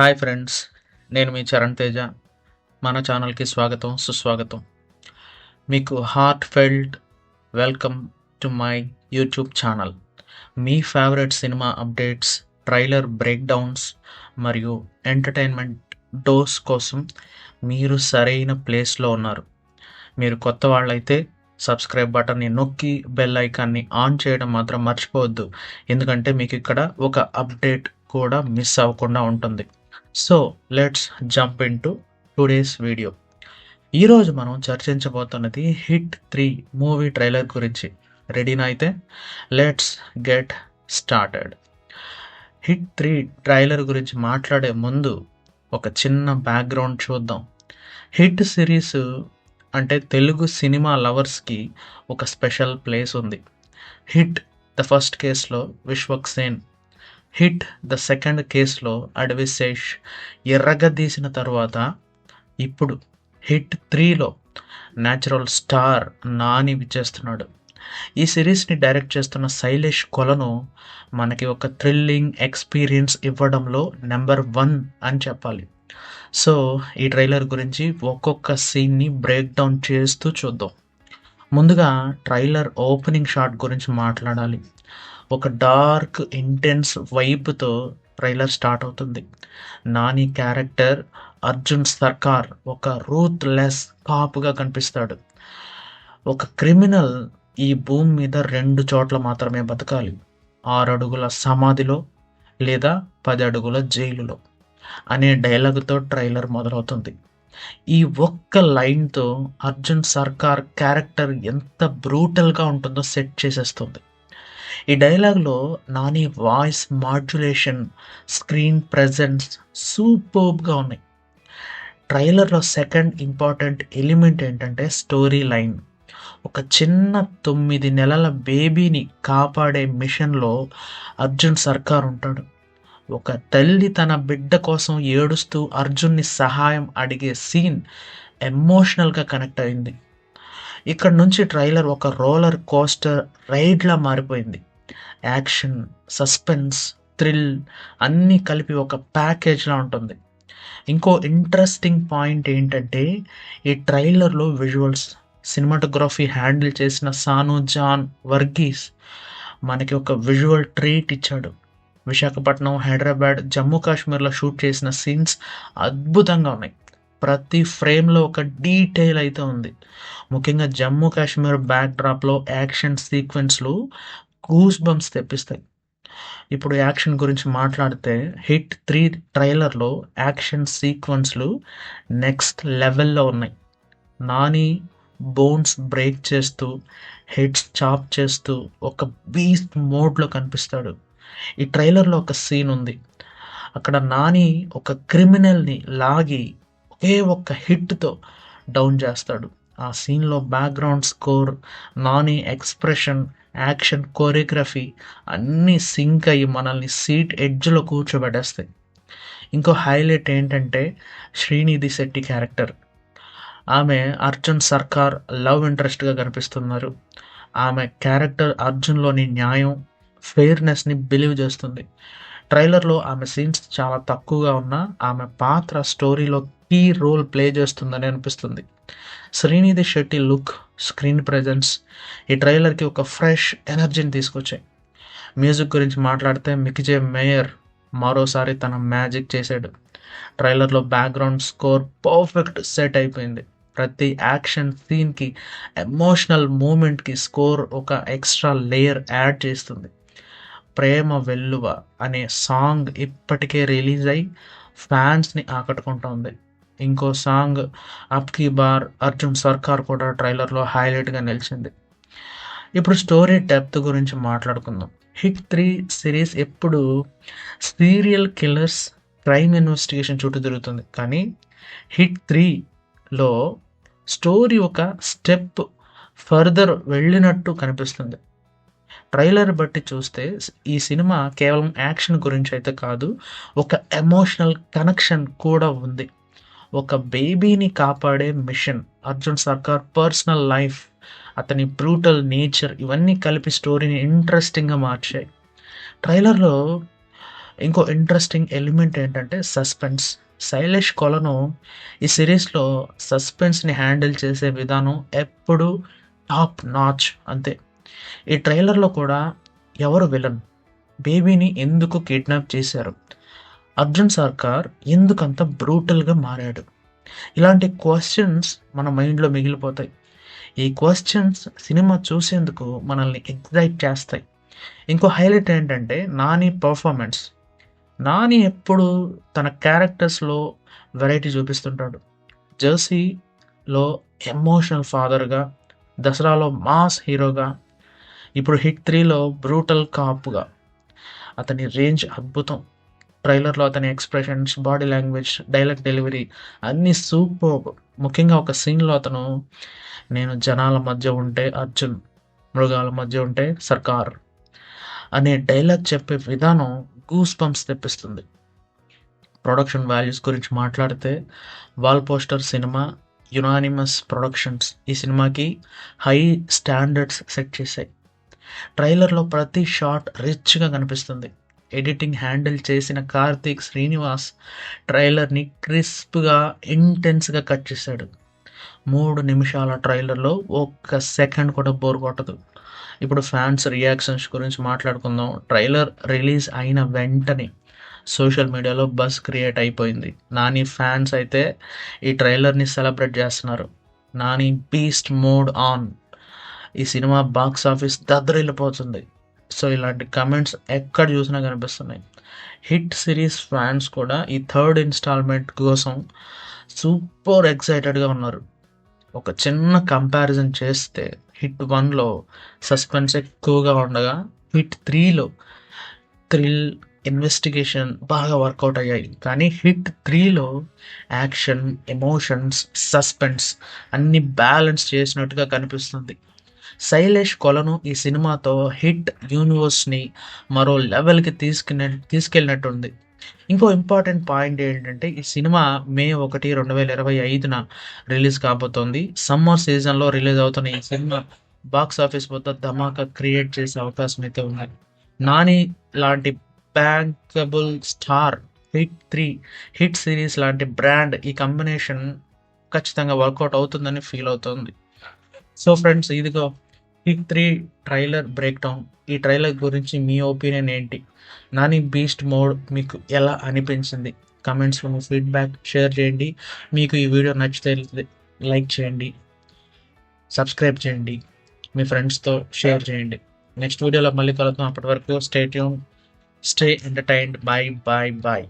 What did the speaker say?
Hi friends నేను మీ చరణ్ తేజ. మన ఛానల్కి స్వాగతం సుస్వాగతం. మీకు heartfelt welcome to my YouTube channel me favourite cinema updates trailer breakdowns మరియు ఎంటర్టైన్మెంట్ డోస్ కోసం మీరు సరైన ప్లేస్లో ఉన్నారు. మీరు కొత్త వాళ్ళైతే సబ్స్క్రైబ్ బటన్ని నొక్కి బెల్ ఐకాన్ని ఆన్ చేయడం మాత్రం మర్చిపోవద్దు. ఎందుకంటే మీకు ఇక్కడ ఒక అప్డేట్ కూడా మిస్ అవ్వకుండా ఉంటుంది. So let's jump into today's video ఈరోజు మనం చర్చించబోతున్నది హిట్ త్రీ మూవీ ట్రైలర్ గురించి. రెడీనా అయితే? Let's get started hit three trailer గురించి మాట్లాడే ముందు ఒక చిన్న బ్యాక్గ్రౌండ్ చూద్దాం. హిట్ సిరీస్ అంటే తెలుగు సినిమా లవర్స్కి ఒక స్పెషల్ ప్లేస్ ఉంది. హిట్ ద ఫస్ట్ కేసులో Vishwak Sen. Hit the second కేసులో అడవిశేష్ ఎర్రగదీసిన తర్వాత ఇప్పుడు హిట్ త్రీలో న్యాచురల్ స్టార్ నాని విచ్చేస్తున్నాడు. ఈ సిరీస్ని డైరెక్ట్ చేస్తున్న శైలేష్ కొలను మనకి ఒక థ్రిల్లింగ్ ఎక్స్పీరియన్స్ ఇవ్వడంలో నెంబర్ వన్ అని చెప్పాలి. సో ఈ ట్రైలర్ గురించి ఒక్కొక్క సీన్ని బ్రేక్ డౌన్ చేస్తూ చూద్దాం. ముందుగా ట్రైలర్ ఓపెనింగ్ షాట్ గురించి మాట్లాడాలి. ఒక డార్క్ ఇంటెన్స్ వైబ్తో ట్రైలర్ స్టార్ట్ అవుతుంది. నాని క్యారెక్టర్ అర్జున్ సర్కార్ ఒక రూత్ లెస్ కాపుగా కనిపిస్తాడు. ఒక క్రిమినల్ ఈ భూమి మీద రెండు చోట్ల మాత్రమే బతకాలి. ఆరు అడుగుల సమాధిలో లేదా పది అడుగుల జైలులో అనే డైలాగుతో ట్రైలర్ మొదలవుతుంది. ఈ ఒక్క లైన్తో అర్జున్ సర్కార్ క్యారెక్టర్ ఎంత బ్రూటల్గా ఉంటుందో సెట్ చేసేస్తుంది. ఈ డైలాగ్లో Nani voice modulation screen presence సూపర్బ్గా ఉన్నాయి. ట్రైలర్లో సెకండ్ ఇంపార్టెంట్ ఎలిమెంట్ ఏంటంటే స్టోరీ లైన్. ఒక చిన్న తొమ్మిది నెలల బేబీని కాపాడే మిషన్లో అర్జున్ సర్కార్ ఉంటాడు. ఒక తల్లి తన బిడ్డ కోసం ఏడుస్తూ అర్జున్ని సహాయం అడిగే సీన్ ఎమోషనల్గా కనెక్ట్ అయింది. ఇక్కడ నుంచి ట్రైలర్ ఒక రోలర్ కోస్టర్ రైడ్లా మారిపోయింది. యాక్షన్ సస్పెన్స్ థ్రిల్ అన్నీ కలిపి ఒక ప్యాకేజ్లా ఉంటుంది. ఇంకో ఇంట్రెస్టింగ్ పాయింట్ ఏంటంటే ఈ ట్రైలర్లో విజువల్స్ సినిమాటోగ్రఫీ హ్యాండిల్ చేసిన సాను జాన్ వర్గీస్ మనకి ఒక విజువల్ ట్రీట్ ఇచ్చాడు. విశాఖపట్నం హైదరాబాద్ జమ్మూ కాశ్మీర్లో షూట్ చేసిన సీన్స్ అద్భుతంగా ఉన్నాయి. ప్రతి ఫ్రేమ్లో ఒక డీటెయిల్ అయితే ఉంది. ముఖ్యంగా జమ్మూ కాశ్మీర్ బ్యాక్ డ్రాప్లో యాక్షన్ సీక్వెన్స్లు గూస్ బంప్స్ తెప్పిస్తాయి. ఇప్పుడు యాక్షన్ గురించి మాట్లాడితే హిట్ త్రీ ట్రైలర్లో యాక్షన్ సీక్వెన్స్లు నెక్స్ట్ లెవెల్లో ఉన్నాయి. నాని బోన్స్ బ్రేక్ చేస్తూ హెడ్స్ చాప్ చేస్తూ ఒక బీస్ట్ మోడ్లో కనిపిస్తాడు. ఈ ట్రైలర్లో ఒక సీన్ ఉంది. అక్కడ నాని ఒక క్రిమినల్ని లాగి ఒకే ఒక్క హిట్తో డౌన్ చేస్తాడు. ఆ సీన్లో background score Nani expression action choreography అన్నీ సింక్ అయ్యి మనల్ని సీట్ ఎడ్జ్లో కూర్చోబెట్టేస్తాయి. ఇంకో హైలైట్ ఏంటంటే శ్రీనిధి శెట్టి క్యారెక్టర్ ఆమె అర్జున్ సర్కార్ లవ్ ఇంట్రెస్ట్గా కనిపిస్తున్నారు. ఆమె క్యారెక్టర్ అర్జున్లోని న్యాయం ఫెయిర్నెస్ని బిలీవ్ చేస్తుంది. ట్రైలర్లో ఆమె సీన్స్ చాలా తక్కువగా ఉన్నా ఆమె పాత్ర స్టోరీలో కీ రోల్ ప్లే చేస్తుందని అనిపిస్తుంది. Srinidhi Shetty look screen presence ఈ ట్రైలర్కి ఒక ఫ్రెష్ ఎనర్జీని తీసుకొచ్చాయి. మ్యూజిక్ గురించి మాట్లాడితే మికిజే మేయర్ మరోసారి తన మ్యాజిక్ చేశాడు. ట్రైలర్లో బ్యాక్గ్రౌండ్ స్కోర్ పర్ఫెక్ట్ సెట్ అయిపోయింది. ప్రతి యాక్షన్ సీన్కి ఎమోషనల్ మూమెంట్కి స్కోర్ ఒక ఎక్స్ట్రా లేయర్ యాడ్ చేస్తుంది. ప్రేమ వెల్లువ అనే సాంగ్ ఇప్పటికే రిలీజ్ అయి ఫ్యాన్స్ని ఆకట్టుకుంటోంది. ఇంకో సాంగ్ అప్ కీ బార్ అర్జున్ సర్కార్ కూడా ట్రైలర్లో హైలైట్గా నిలిచింది. ఇప్పుడు స్టోరీ డెప్త్ గురించి మాట్లాడుకుందాం. హిట్ త్రీ సిరీస్ ఎప్పుడు సీరియల్ కిల్లర్స్ క్రైమ్ ఇన్వెస్టిగేషన్ చుట్టూ తిరుగుతుంది. కానీ హిట్ త్రీలో స్టోరీ ఒక స్టెప్ ఫర్దర్ వెళ్ళినట్టు కనిపిస్తుంది. ట్రైలర్ బట్టి చూస్తే ఈ సినిమా కేవలం యాక్షన్ గురించి అయితే కాదు ఒక ఎమోషనల్ కనెక్షన్ కూడా ఉంది. ఒక బేబీని కాపాడే mission Arjun Sarkar personal life అతని బ్రూటల్ నేచర్ ఇవన్నీ కలిపి స్టోరీని ఇంట్రెస్టింగ్గా మార్చాయి. ట్రైలర్లో ఇంకో ఇంట్రెస్టింగ్ ఎలిమెంట్ ఏంటంటే సస్పెన్స్ శైలేష్ కొలను ఈ సిరీస్లో సస్పెన్స్ని హ్యాండిల్ చేసే విధానం ఎప్పుడు టాప్ నాచ్ అంతే. ఈ ట్రైలర్లో కూడా ఎవరు విలన్ బేబీని ఎందుకు కిడ్నాప్ చేశారు? అర్జున్ సర్కార్ ఎందుకంత బ్రూటల్గా మారాడు? ఇలాంటి క్వశ్చన్స్ మన మైండ్లో మిగిలిపోతాయి. ఈ క్వశ్చన్స్ సినిమా చూసేందుకు మనల్ని ఎగ్జైట్ చేస్తాయి. ఇంకో హైలైట్ ఏంటంటే నాని పర్ఫార్మెన్స్. నాని ఎప్పుడు తన క్యారెక్టర్స్లో వెరైటీ చూపిస్తుంటాడు. జెర్సీలో ఎమోషనల్ ఫాదర్గా దసరాలో మాస్ హీరోగా ఇప్పుడు హిట్ త్రీలో బ్రూటల్ కాప్గా. అతని రేంజ్ అద్భుతం. ట్రైలర్లో అతని expressions body language dialogue delivery అన్నీ సూపర్ ముఖ్యంగా ఒక సీన్లో అతను నేను జనాల మధ్య ఉంటే అర్జున్ మృగాల మధ్య ఉంటే సర్కార్ అనే డైలాగ్ చెప్పే విధానం గూస్ పంప్స్ తెప్పిస్తుంది. ప్రొడక్షన్ వాల్యూస్ గురించి మాట్లాడితే wall poster cinema unanimous productions ఈ సినిమాకి హై స్టాండర్డ్స్ సెట్ చేశాయి. ట్రైలర్లో ప్రతి షాట్ రిచ్గా కనిపిస్తుంది. ఎడిటింగ్ హ్యాండిల్ చేసిన కార్తీక్ శ్రీనివాస్ ట్రైలర్ని క్రిస్ప్గా ఇంటెన్స్గా కట్ చేశాడు. మూడు నిమిషాల ట్రైలర్లో ఒక్క సెకండ్ కూడా బోర్ కొట్టదు. ఇప్పుడు ఫ్యాన్స్ రియాక్షన్స్ గురించి మాట్లాడుకుందాం. ట్రైలర్ రిలీజ్ అయిన వెంటనే సోషల్ మీడియాలో బస్ క్రియేట్ అయిపోయింది. నాని ఫ్యాన్స్ అయితే ఈ ట్రైలర్ని సెలబ్రేట్ చేస్తున్నారు. Nani beast mode on. ఈ సినిమా బాక్స్ ఆఫీస్ దద్దరిల్లిపోతుంది. సో ఇలాంటి కమెంట్స్ ఎక్కడ చూసినా కనిపిస్తున్నాయి. హిట్ సిరీస్ ఫ్యాన్స్ కూడా ఈ థర్డ్ ఇన్స్టాల్మెంట్ కోసం సూపర్ ఎక్సైటెడ్గా ఉన్నారు. ఒక చిన్న కంపారిజన్ చేస్తే హిట్ వన్లో సస్పెన్స్ ఎక్కువగా ఉండగా హిట్ త్రీలో థ్రిల్ ఇన్వెస్టిగేషన్ బాగా వర్కౌట్ అయ్యాయి. కానీ హిట్ త్రీలో యాక్షన్ ఎమోషన్స్ సస్పెన్స్ అన్ని బ్యాలెన్స్ చేసినట్టుగా కనిపిస్తుంది. శైలేష్ కొలను ఈ సినిమాతో హిట్ యూనివర్స్ని మరో లెవెల్కి తీసుకునే తీసుకెళ్ళినట్టుంది. ఇంకో ఇంపార్టెంట్ పాయింట్ ఏంటంటే ఈ సినిమా మే ఒకటి రెండు వేల ఇరవై ఐదున రిలీజ్ కాబోతోంది. సమ్మర్ సీజన్లో రిలీజ్ అవుతున్న ఈ సినిమా బాక్స్ ఆఫీస్ వద్ద ధమాకా క్రియేట్ చేసే అవకాశం అయితే ఉన్నాయి నాని లాంటి bankable star hit three hit series లాంటి బ్రాండ్ ఈ కాంబినేషన్ ఖచ్చితంగా వర్కౌట్ అవుతుందని ఫీల్ అవుతుంది. సో ఫ్రెండ్స్ ఇదిగో ఈ త్రీ ట్రైలర్ బ్రేక్ డౌన్ ఈ ట్రైలర్ గురించి మీ ఒపీనియన్ ఏంటి? నాని బీస్ట్ మోడ్ మీకు ఎలా అనిపించింది? కమెంట్స్లో మీ ఫీడ్బ్యాక్ షేర్ చేయండి. మీకు ఈ వీడియో నచ్చితే లైక్ చేయండి. సబ్స్క్రైబ్ చేయండి. మీ ఫ్రెండ్స్తో షేర్ చేయండి. నెక్స్ట్ వీడియోలో మళ్ళీ కలుద్దాం. అప్పటి వరకు stay tune stay entertained bye bye bye